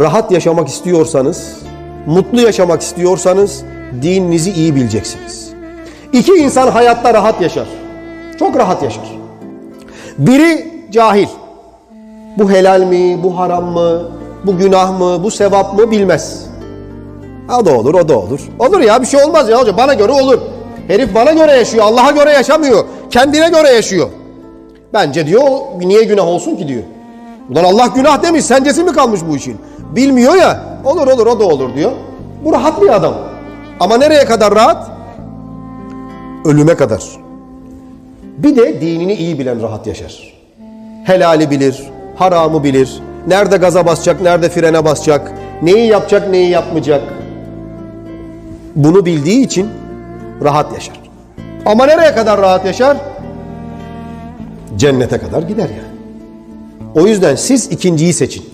rahat yaşamak istiyorsanız, mutlu yaşamak istiyorsanız dininizi iyi bileceksiniz. İki insan hayatta rahat yaşar. Çok rahat yaşar. Biri cahil. Bu helal mi, bu haram mı, bu günah mı, bu sevap mı bilmez. O da olur, o da olur. Olur ya bir şey olmaz ya hocam. Bana göre olur. Herif bana göre yaşıyor, Allah'a göre yaşamıyor. Kendine göre yaşıyor. Bence diyor niye günah olsun ki diyor. Ulan Allah günah demiş, sencesi mi kalmış bu işin? Bilmiyor ya, olur olur o da olur diyor. Bu rahat bir adam. Ama nereye kadar rahat? Ölüme kadar. Bir de dinini iyi bilen rahat yaşar. Helali bilir, haramı bilir. Nerede gaza basacak, nerede frene basacak. Neyi yapacak, neyi yapmayacak. Bunu bildiği için rahat yaşar. Ama nereye kadar rahat yaşar? Cennete kadar gider yani. O yüzden siz ikinciyi seçin.